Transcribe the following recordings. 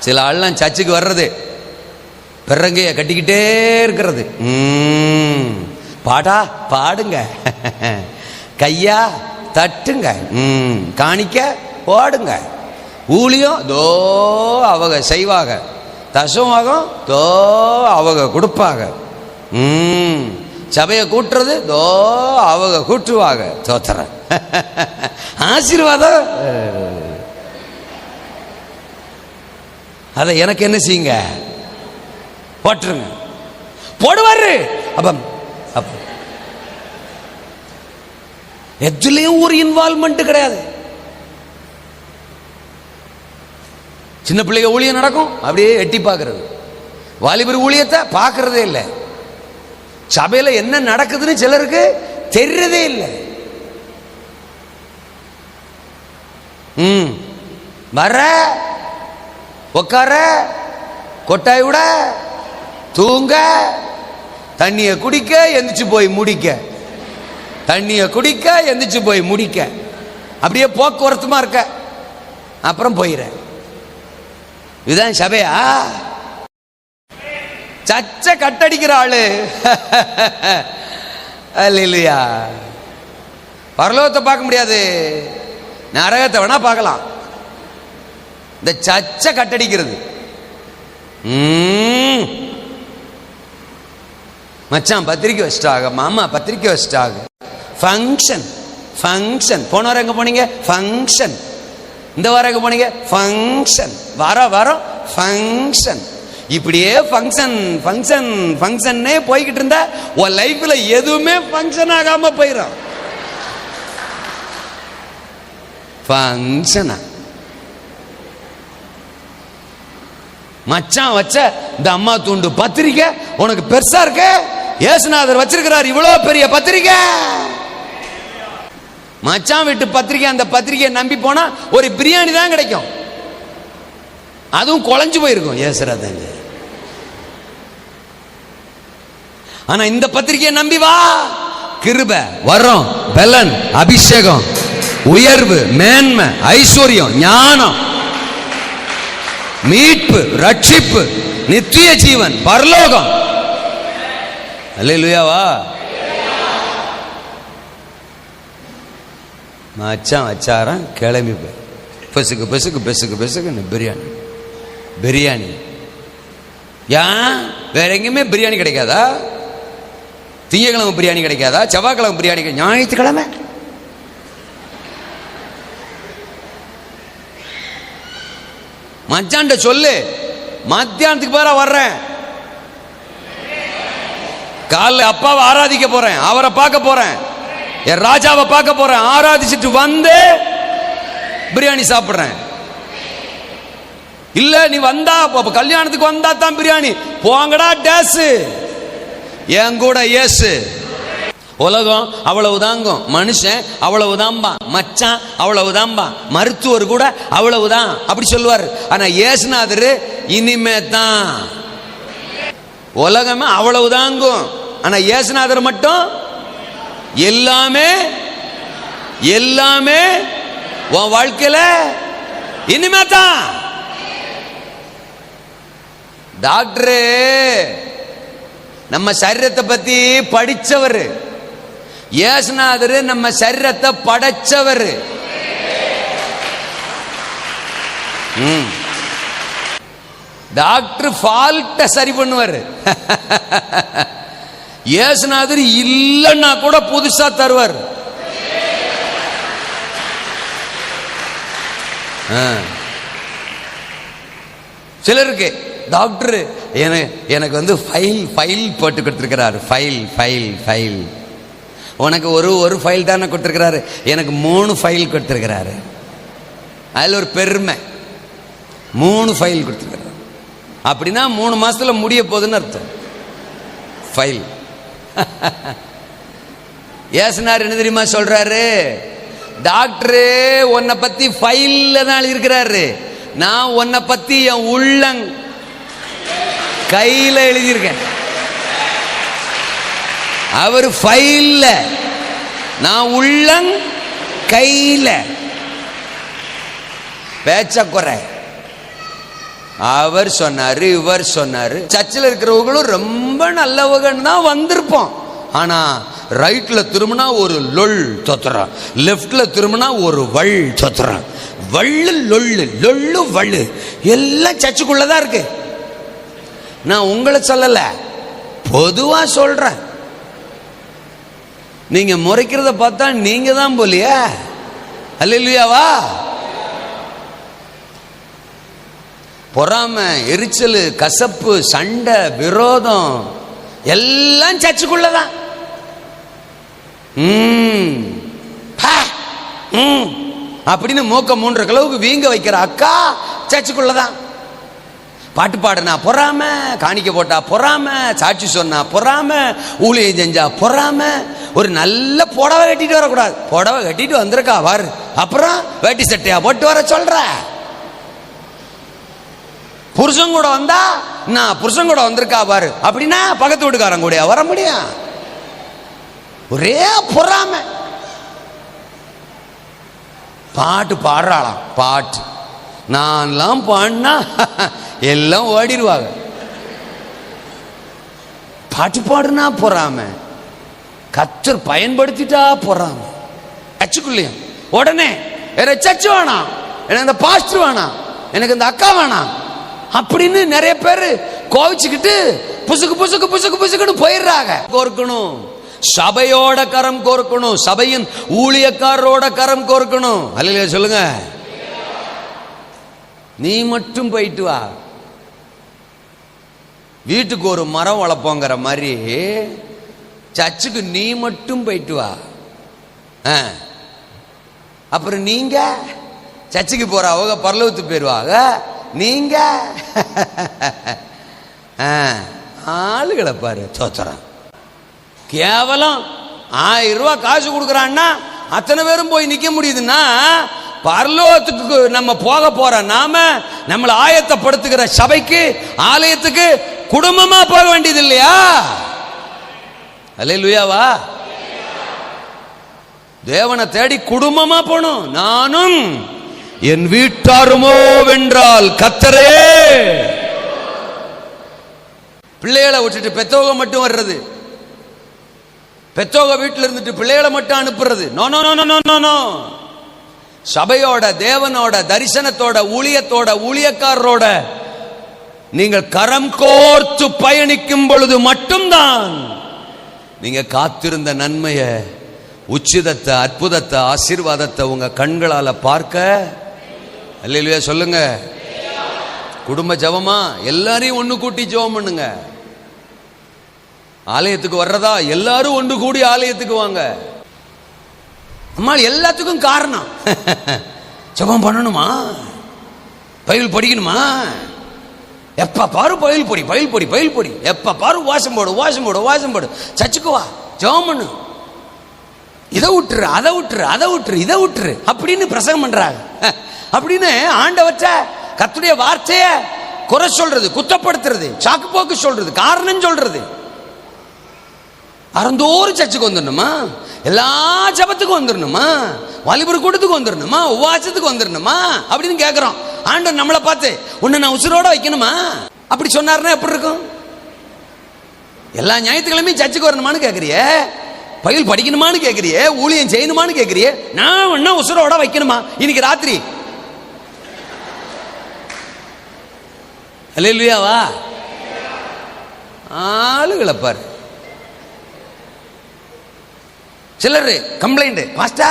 சில ஆள்லாம் சர்ச்சுக்கு வர்றது பிறங்கைய கட்டிக்கிட்டே இருக்கிறது. பாடா பாடுங்க. கையா தட்டுங்க. காணிக்க ஓடுங்க. ஊழியம் தோ அவங்க செய்வாங்க தசமாகம் தோ அவங்க கொடுப்பாங்க ம், சபையை கூட்டுறது தோ அவங்க கூட்டுவாங்க தோத்துற ஆசீர்வாதம். அதை எனக்கு என்ன செய்யுங்க? போட்டுருங்க போடுவாரு. அப்ப அப்ப. ஒரு இன்வால்மெண்ட் கிடையாது. சின்ன பிள்ளைங்க ஊழியம் நடக்கும் அப்படியே எட்டி பார்க்கறது. வாலிபர் ஊழியத்தை பார்க்கறதே இல்லை. சபையில என்ன நடக்குதுன்னு சிலருக்கு தெரியறதே இல்லை. ம். வர உட்கார கொட்டாய் விட தூங்க தண்ணியை குடிக்க எந்திரிச்சு போய் முடிக்க. தண்ணியை குடிக்க எந்திரிச்சு போய் முடிக்க. அப்படியே போக்குவரத்துமா இருக்க. அப்புறம் போயிட இதுதான் சபையா? சச்ச கட்டடிக்கிற ஆளு. இல்லையா பரலோகத்தை பார்க்க முடியாது. நரகத்தை வேணா பார்க்கலாம். இந்த சச்ச கட்டடிக்கிறது. ம். மச்சான் பத்திரிக்கை வச்சிட்டாக மாமா பத்திரிக்கை வச்சிட்டாக. ஃபங்க்ஷன் ஃபங்க்ஷன் போன வாரம் எங்க போனீங்க? ஃபங்க்ஷன் இந்த வாரம் எங்க போனீங்க? ஃபங்க்ஷன் வாரம் வாரம் ஃபங்க்ஷன் இப்படியே ஃபங்க்ஷன் ஃபங்க்ஷன் ஃபங்க்ஷன்னே போய்கிட்டு இருந்தா உன் லைஃப்ல எதுவுமே ஃபங்க்ஷன் ஆகாம போயிடும் ஃபங்க்ஷனா மச்சான் வச்ச இந்த அம்மா தூண்டு பத்திரிக்கை உனக்கு பெருசா இருக்க? ஏசுநாதர் வச்சிருக்கிறார் இவ்வளவு பெரிய பத்திரிக்கை. மச்சான் வீட்டு பத்திரிக்கை அந்த பத்திரிக்கையை நம்பி போனா ஒரு பிரியாணி தான் கிடைக்கும். அதுவும் குழஞ்சு போயிருக்கும். ஏசுராதங்க ஆனா இந்த பத்திரிக்கையை நம்பி வா. கிருப வரம் பலன் அபிஷேகம் உயர்வு மேன்மை ஐஸ்வர்யம் ஞானம். மீட்பு ரட்சிப்பு நித்திய ஜீவன் பரலோகம். அல்லையாவா மச்சான் வச்சாரன் கிளம்பி போய். பெசுக்கு பெசுக்கு பெசுக்கு பெசுக்கு பிரியாணி. பிரியாணி. ஏன்? வேற எங்கேயுமே பிரியாணி கிடைக்காதா? திங்கக்கிழமை பிரியாணி கிடைக்காதா? செவ்வாய்க்கிழமை பிரியாணி ஞாயிற்றுக்கிழமை? மச்சான்ட்ட சொல்லு. மத்தியானத்துக்கு பேர வர்றேன். காலைல அப்பாவை ஆராதிக்க போறேன். அவரை பார்க்க போறேன். என் ராஜாவை பார்க்க போறேன். ஆராதிச்சுட்டு வந்து பிரியாணி சாப்பிடுறேன். இல்ல நீ வந்தா கல்யாணத்துக்கு வந்தா தான் பிரியாணி. போங்கடா டேஸ். என் கூட ஏசு. உலகம் அவ்வளவு தாங்கும் மனுஷன் அவ்வளவு தான்பான் மச்சான் அவ்வளவு தான்பான் மருத்துவர் கூட அவ்வளவுதான். அப்படி சொல்லுவார். ஆனா ஏசுநாதர் இனிமே தான் உலகமே அவ்வளவு தாங்கும் ஆனா ஏசுநாதர் மட்டும்? எல்லாமே? எல்லாமே? உன் வாழ்க்கையில? இனிமே தான் டாக்டரு நம்ம சரீரத்தை பத்தி படிச்சவர். ஏசுநாதர் நம்ம சரீரத்தை படைச்சவர். டாக்டர் ஃபால்ட்ட சரி பண்ணுவார். ஏசுநாதர் இல்லைன்னா கூட புதுசா தருவார். சிலருக்கு டாக்டர் எனக்கு எனக்கு வந்து ஃபைல் ஃபைல் போட்டு கொடுத்துருக்கிறாரு. File file file. உனக்கு ஒரு ஒரு ஃபைல் தானே கொடுத்துருக்கிறாரு. எனக்கு மூணு ஃபைல் கொடுத்துருக்கிறாரு. அதில் ஒரு பெருமை. மூணு ஃபைல் கொடுத்துருக்கிறாரு. அப்படின்னா மூணு மாதத்தில் முடிய போகுதுன்னு அர்த்தம். ஃபைல் ஏசுனார் என்ன தெரியுமா சொல்கிறாரு டாக்டரு உன்னை பற்றி ஃபைலில் தான் எழுதியிருக்கிறாரு. நான் உன்னை பற்றி என் உள்ளங் கையில் எழுதியிருக்கேன். அவர் ஃபைல்ல. நான் உள்ளங் கையில. பேச்ச குறை. அவர் சொன்னார் இவர் சொன்னார். சர்ச்சில் இருக்கிறவங்களும் ரொம்ப நல்லவங்கன்னு தான் வந்திருப்போம். ஆனா ரைட்ல திரும்பினா ஒரு லொல் தொத்துறான். லெஃப்ட்ல திரும்பினா ஒரு வள் தொத்துறான். வள்ளு லொள்ளு லொள்ளு வள்ளு எல்லாம் சர்ச்சுக்குள்ளே தான் இருக்கு. நான் உங்களை சொல்லலை. பொதுவாக சொல்கிறேன் நீங்க முறைக்கிறத பார்த்தா நீங்க தான் போலியா. அல்லையாவா பொறாம எரிச்சல் கசப்பு சண்டை விரோதம் எல்லாம் சர்ச்சுக்குள்ளதான். அப்படின்னு மூக்க மூன்று கிலோவுக்கு வீங்க வைக்கிற அக்கா சர்ச்சுக்குள்ளதான். பாட்டு பாடுனா பொறாம காணிக்க போட்டா பொறாம சாட்சி சொன்னா பொறாம ஊழியம் செஞ்சா பொறாம ஒரு நல்ல புடவை கட்டிட்டு வரக்கூடாது. புடவை கட்டிட்டு வந்திருக்கா வாரு அப்புறம் வேட்டி சட்டையா போட்டு வர சொல்ற. புருஷன் கூட வந்தா நான் புருஷன் கூட வந்திருக்கா பாரு. அப்படின்னா பக்கத்து வீட்டுக்காரன் கூட வர முடியும்? ஒரே பொறாம. பாட்டு பாடுறாளாம் பாட்டு. நான்லாம் பாடினா எல்லாம் ஓடிடுவாங்க. பாட்டு பாடுனா பொறாமை. கத்தர் பயன்படுத்திட்டா போறாங்க. அச்சுக்குள்ளையும். உடனே வேற சச்சு வேணாம் எனக்கு இந்த பாஸ்டர் வேணாம் எனக்கு இந்த அக்கா வேணாம் அப்படின்னு நிறைய பேர் கோவிச்சுக்கிட்டு புசுக்கு புசுக்கு புசுக்கு புசுக்குன்னு போயிடுறாங்க. கோர்க்கணும். சபையோட கரம் கோர்க்கணும். சபையின் ஊழியக்காரரோட கரம் கோர்க்கணும். அல்லையா சொல்லுங்க. நீ மட்டும் போயிட்டு வா. வீட்டுக்கு ஒரு மரம் வளர்ப்போங்கிற மாதிரி சர்ச்சுக்கு நீ மட்டும் போயிட்டு வா. ஆ. அப்புறம் நீங்க? சர்ச்சுக்கு போற அவங்க பரலவத்து போயிடுவாங்க நீங்க? ஆ, ஆளுகளை பாரு சோத்திரம். கேவலம். ஆயிரம் ரூபாய் காசு கொடுக்குறான்னா அத்தனை பேரும் போய் நிக்க முடியுதுன்னா பரலோகத்துக்கு நம்ம போக போற நாம நம்மளை ஆயத்தப்படுத்துகிற சபைக்கு ஆலயத்துக்கு குடும்பமா போக வேண்டியது இல்லையா? அல்லேலூயாவா தேவனை தேடி குடும்பமா போனோம் நானும் என் வீட்டாருமோ வென்றால் கத்தரே. பிள்ளைகளை விட்டுட்டு பெத்தவங்க மட்டும் வர்றது. பெற்றோக வீட்டில் இருந்துட்டு பிள்ளைகளை மட்டும் அனுப்புறது. No no no no no no சபையோட தேவனோட தரிசனத்தோட ஊழியத்தோட ஊழியக்காரரோட நீங்கள் கரம் கோர்த்து பயணிக்கும் பொழுது மட்டும்தான் நீங்க காத்திருந்த நன்மைய உச்சிதத்தை அற்புதத்தை ஆசீர்வாதத்தை உங்க கண்களால பார்க்க? அல்லையா சொல்லுங்க. குடும்ப ஜெபமா? எல்லாரையும் ஒன்று கூட்டி ஜெபம் பண்ணுங்க. ஆலயத்துக்கு வர்றதா? எல்லாரும் ஒன்று கூடி ஆலயத்துக்கு வாங்க. அம்மா எல்லாத்துக்கும் காரணம். ஜெபம் பண்ணணுமா? பயில் படிக்கணுமா? எப்ப பாரு பயில் பொடி பயில் பொடி பயில் பொடி. எப்ப பாரு வாசம் போடு வாசம் போடு வாசம் போடு. சச்சுக்கு வா ஜெபம் பண்ணு இதை விட்டுரு அதை விட்டுரு அதை விட்டுரு இதை விட்டுரு அப்படின்னு பிரசங்கம் பண்றாங்க. அப்படின்னு ஆண்டவற்ற கத்துடைய வார்த்தைய குறை சொல்றது குத்தப்படுத்துறது சாக்கு போக்கு சொல்றது காரணம் சொல்றது. அறந்தோறும் சர்ச்சுக்கு வந்துடணுமா? எல்லா ஜபத்துக்கும் வந்துடணுமா வாலிபர் கூட்டத்துக்கு வந்துடணுமா உவாசத்துக்கு வந்துடணுமா அப்படின்னு கேட்குறோம் ஆண்டவர் நம்மளை பார்த்து உன்னை நான் உசுரோட வைக்கணுமா? அப்படி சொன்னாருன்னா எப்படி இருக்கும்? எல்லா ஞாயிற்றுக்கிழமையும் சர்ச்சுக்கு வரணுமான்னு கேட்குறிய பயில் படிக்கணுமான்னு கேட்குறிய ஊழியம் செய்யணுமான்னு கேட்குறிய நான் ஒன்னா உசுரோட வைக்கணுமா? இன்னைக்கு ராத்திரி. அல்லையாவா ஆளுகளை பாரு. சிலர் கம்ப்ளைண்ட் பாஸ்டா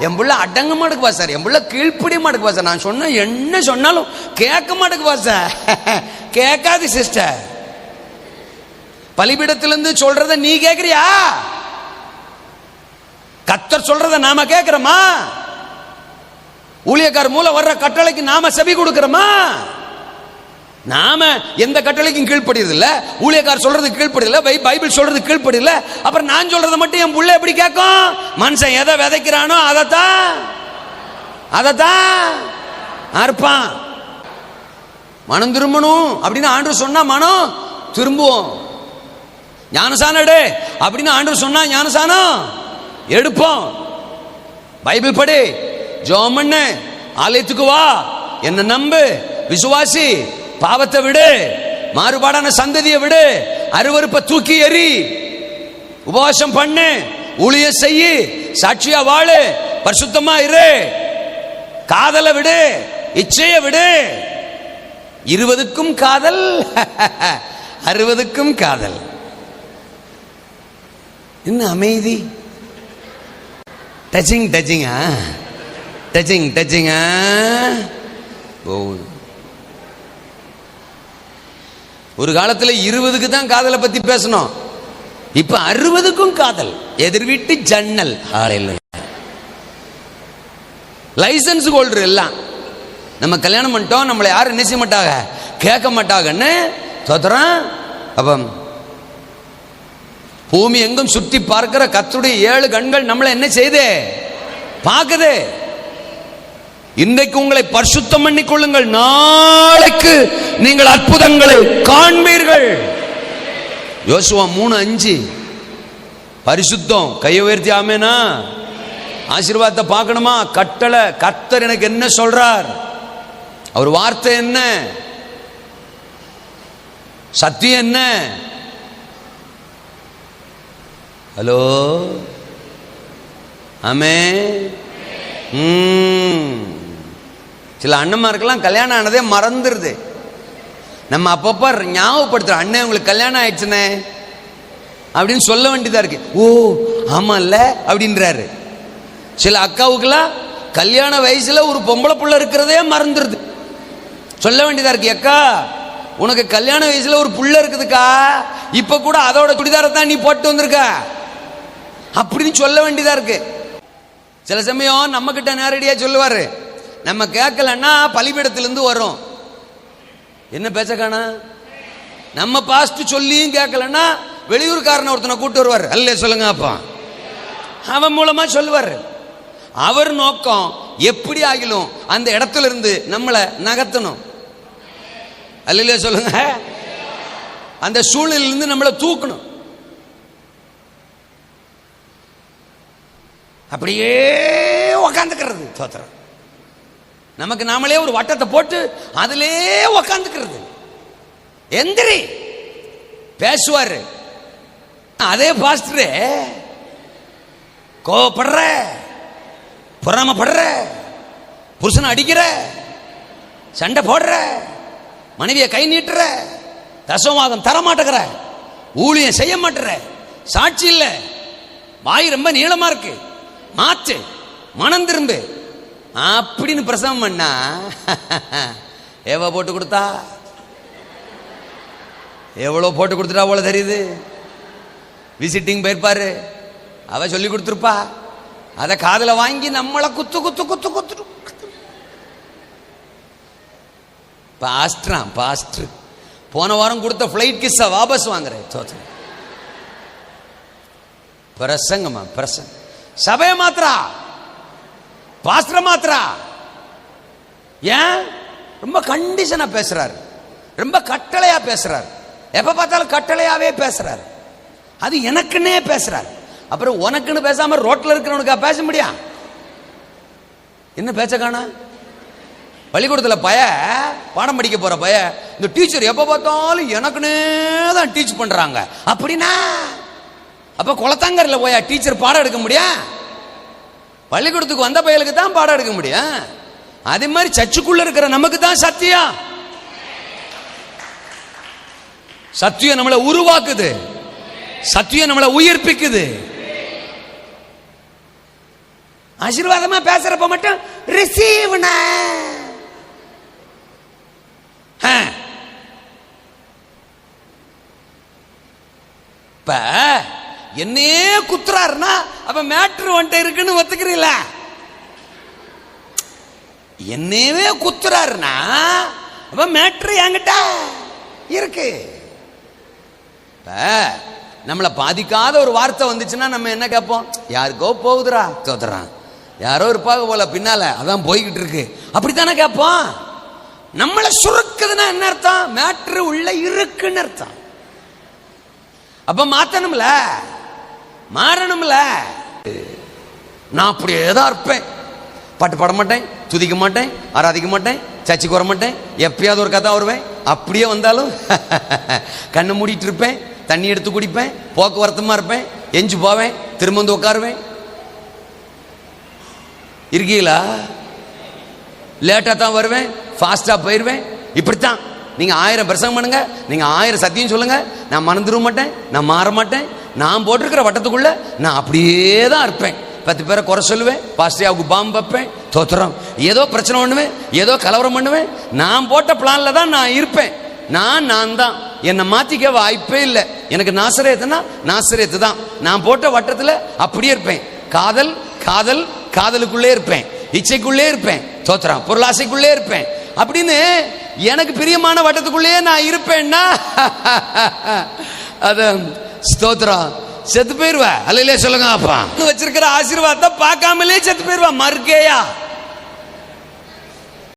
என் புள்ள அடங்க மாட்டுக்கு சார் என் புள்ள கீழ்ப்படிய மாட்டுக்கு சார் நான் சொன்ன என்ன சொன்னாலும் கேட்க மாட்டேங்குவா சார் கேட்காது சிஸ்டர் பலிபீடத்திலிருந்து சொல்றத நீ கேக்குறியா? கத்தர் சொல்றத நாம கேட்கிறோமா ஊழியக்கார் மூலம் வர்ற கட்டளைக்கு நாம செவி கொடுக்கிறோமா? நாம எந்த கட்டளைக்கும் கீழ்ப்படியது இல்ல ஊழியக்கார் சொல்றதுக்கு கீழ்ப்படியல பை- பைபிள் சொல்றதுக்கு கீழ்ப்படியல அப்புறம் நான் சொல்றத மட்டும் என் புள்ள எப்படி கேட்கும்? மனுஷன் எதை விதைக்கிறானோ அதைத்தான். அதைத்தான் அறுப்பான். மனம் திரும்பணும் அப்படின்னு ஆண்டு சொன்னா மனம் திரும்புவோம் ஞானசானம் எடு அப்படின்னு ஆண்டு சொன்னா ஞானசானம் எடுப்போம். பைபிள் படி ஜோமன்னு ஆலயத்துக்கு வா. என்ன நம்பு விசுவாசி. பாவத்தை விடு மாறுபாடான சந்ததியை விடு அருவருப்பை தூக்கி எறி உபவாசம் பண்ணு ஊழிய செய்ய சாட்சியா வாழு பரிசுத்தமா இரு காதலை விடு இச்சைய விடு. இருபதுக்கும் காதல் அறுபதுக்கும் காதல். என்ன அமைதி? டச்சிங் டச்சிங்கா டச்சிங் டச்சிங்கா ஓ ஒரு காலத்துல இருபதுக்கு தான் காதலை பத்தி பேசணும். இப்ப அறுபதுக்கும் காதல். எதிர் வீட்டு ஜன்னல். ஆலையில். லைசன்ஸ் ஹோல்டர் எல்லாம். நம்ம கல்யாணம் பண்ணிட்டோம் நம்மளை யாரும் என்ன செய்ய மாட்டாங்க? கேட்க மாட்டாங்கன்னு தோத்துறோம். அப்போ பூமி எங்கும் சுற்றி பார்க்கிற கத்துடைய ஏழு கண்கள் நம்மளை என்ன செய்து பார்க்குது. இன்றைக்கு உங்களை பரிசுத்தம் பண்ணிக் கொள்ளுங்கள் நாளைக்கு நீங்கள் அற்புதங்களை காண்பீர்கள். யோசுவா மூணு அஞ்சு. பரிசுத்தம். கையை உயர்த்தி ஆமேனா? ஆசீர்வாதத்தை பார்க்கணுமா? கட்டளை. கர்த்தர் எனக்கு என்ன சொல்றார்? அவர் வார்த்தை என்ன? சத்தியம் என்ன? ஹலோ? ஆமே ம். சில அண்ணன்மாருக்கெல்லாம் கல்யாணம் ஆனதே மறந்துடுது நம்ம அப்பப்போ ஞாபகப்படுத்துறோம் அண்ணன் உங்களுக்கு கல்யாணம் ஆயிடுச்சுனே அப்படின்னு சொல்ல வேண்டியதாக இருக்கு. ஓ ஆமாம்ல அப்படின்றாரு. சில அக்காவுக்கெல்லாம் கல்யாண வயசில் ஒரு பொம்பளை புள்ள இருக்கிறதே மறந்துடுது சொல்ல வேண்டியதாக இருக்கு அக்கா உனக்கு கல்யாண வயசில் ஒரு புள்ள இருக்குதுக்கா. இப்போ கூட அதோட சுடிதாரை தான் நீ போட்டு வந்திருக்க. அப்படின்னு சொல்ல வேண்டியதாக இருக்கு. சில சமயம் நம்மக்கிட்ட நேரடியாக சொல்லுவார் சொல்லுவாரு நம்ம கேட்கலன்னா பலிபீடத்திலிருந்து வரும் என்ன பேச்ச காணா? நம்ம பாஸ்ட் சொல்லியும் கேட்கலன்னா வெளியூர்காரனை ஒருத்தனை கூட்டு வருவார். அல்ல சொல்லுங்க அப்பா. அவன் மூலமா சொல்லுவார். அவர் நோக்கம் எப்படி ஆகிலும் அந்த இடத்துல இருந்து நம்மளை நகர்த்தணும். அல்ல சொல்லுங்க. அந்த சூழ்நிலையிலிருந்து நம்மளை தூக்கணும். அப்படியே உக்காந்துக்கிறது தோத்திரம். நமக்கு நாமளே ஒரு வட்டத்தை போட்டு அதிலே உக்காந்துக்கிறது. எந்திரி. பேசுவார். அதே பாஸ்டரே கோவப்படுற பொறாமப்படுற புருஷனை அடிக்கிற சண்டை போடுற மனைவியை கை நீட்டுற தசவாதம் தர மாட்டேங்கிற ஊழியம் செய்ய மாட்டேற சாட்சி இல்லை. வாய் ரொம்ப நீளமா இருக்கு. மாற்று மனம் திரும்பு. அப்படின்னு பிரசவம் பண்ணா ஏவ போட்டு கொடுத்தா? எவ்வளோ போட்டு கொடுத்துட்டா அவ்வளோ தெரியுது? விசிட்டிங் போயிருப்பாரு. அவ சொல்லி கொடுத்துருப்பா. அதை காதுல வாங்கி நம்மளை குத்து குத்து குத்து குத்து. பாஸ்ட்ரான் பாஸ்டர் போன வாரம் கொடுத்த ஃப்ளைட் கிஸ்ஸை வாபஸ் வாங்குறேன். தோத்து பிரசங்கம்மா பிரசங்க. சபையை மாத்திரா பாஸ்டர் மாத்திரா? ஏன்? ரொம்ப கண்டிஷனா பேசுறாரு. ரொம்ப கட்டளையா பேசுறாரு. எப்ப பார்த்தாலும் கட்டளையாவே பேசுறாரு. அது எனக்குன்னே பேசுறாரு. அப்புறம் உனக்குன்னு பேசாம ரோட்ல இருக்கிறவனுக்கா பேச முடியா என்ன பேச்ச காணா? பள்ளிக்கூடத்தில் பய பாடம் படிக்க போற பய இந்த டீச்சர் எப்ப பார்த்தாலும் எனக்குன்னே தான் டீச் பண்றாங்க. அப்படின்னா? அப்ப குளத்தாங்கரில் போயா டீச்சர் பாடம் எடுக்க முடியா? பள்ளிக்கூடத்துக்கு வந்த பயலுக்கு தான் பாடம் எடுக்க முடியும். அதே மாதிரி சர்ச்சுக்குள்ள இருக்கிற நமக்கு தான் சத்தியம். சத்தியம் நம்மளை உருவாக்குது. சத்தியம் நம்மளை உயிர்ப்பிக்குது. ஆசீர்வாதமா பேசுறப்ப மட்டும் ரிசீவ்னா இப்ப என்னையே குத்துறாருன்னா அப்ப மேட்ரு வந்துட்டு இருக்குன்னு ஒத்துக்கிறீங்களா என்னையவே குத்துறாருன்னா அப்ப மேட்ரு என்கிட்ட இருக்கு. நம்மளை பாதிக்காத ஒரு வார்த்தை வந்துச்சுன்னா நம்ம என்ன கேட்போம்? யாருக்கோ போகுதுடா தோத்துறான். யாரோ இருப்பாங்க போல பின்னால அதான் போய்கிட்டு இருக்கு. அப்படித்தானே கேட்போம்? நம்மளை சுருக்குதுன்னா என்ன அர்த்தம்? மேட்ரு உள்ள இருக்குன்னு அர்த்தம். அப்ப மாத்தணும்ல? மாறணும்ல. நான் அப்படியே தான் இருப்பேன். பாட்டு பாட மாட்டேன் துதிக்க மாட்டேன் ஆராதிக்க மாட்டேன் சர்ச்சுக்கு வர மாட்டேன் எப்பயாவது ஒரு கதை வருவேன் அப்படியே வந்தாலும் கண்ணு மூடிட்டு இருப்பேன் தண்ணி எடுத்து குடிப்பேன் போக்குவரத்துமா இருப்பேன் எஞ்சி போவேன் திரும்ப வந்து உட்காருவேன். இருக்கீங்களா? லேட்டாக தான் வருவேன் ஃபாஸ்ட்டாக போயிடுவேன் இப்படித்தான். நீங்கள் ஆயிரம் பிரசங்கம் பண்ணுங்க நீங்கள் ஆயிரம் சத்தியம் சொல்லுங்க. நான் மறந்துட மாட்டேன் நான் மாற மாட்டேன். நான் போட்டிருக்கிற வட்டத்துக்குள்ள நான் அப்படியே தான் இருப்பேன். பத்து பேரை குறை சொல்லுவேன் பாஸ்டியாவுக்கு பாம்பு வைப்பேன் தோத்துறோம் ஏதோ பிரச்சனை பண்ணுவேன் ஏதோ கலவரம் பண்ணுவேன். நான் போட்ட பிளான்ல தான் நான் இருப்பேன். நான் நான் தான். என்னை மாத்திக்க வாய்ப்பே இல்லை. எனக்கு நாசரேத்துனா நாசரேத்து தான். நான் போட்ட வட்டத்தில் அப்படியே இருப்பேன். காதல் காதல் காதலுக்குள்ளே இருப்பேன். இச்சைக்குள்ளே இருப்பேன். தோத்துறான். பொருளாசைக்குள்ளே இருப்பேன். அப்படின்னு எனக்கு பிரியமான வட்டத்துக்குள்ளேயே நான் இருப்பேன்னா அது ஸ்தோத்திரம் செத்து போயிருவா? அல்லையிலே சொல்லுங்க அப்பா. வச்சிருக்கிற ஆசீர்வாதத்தை பார்க்காமலே செத்து போயிருவா மறுக்கேயா?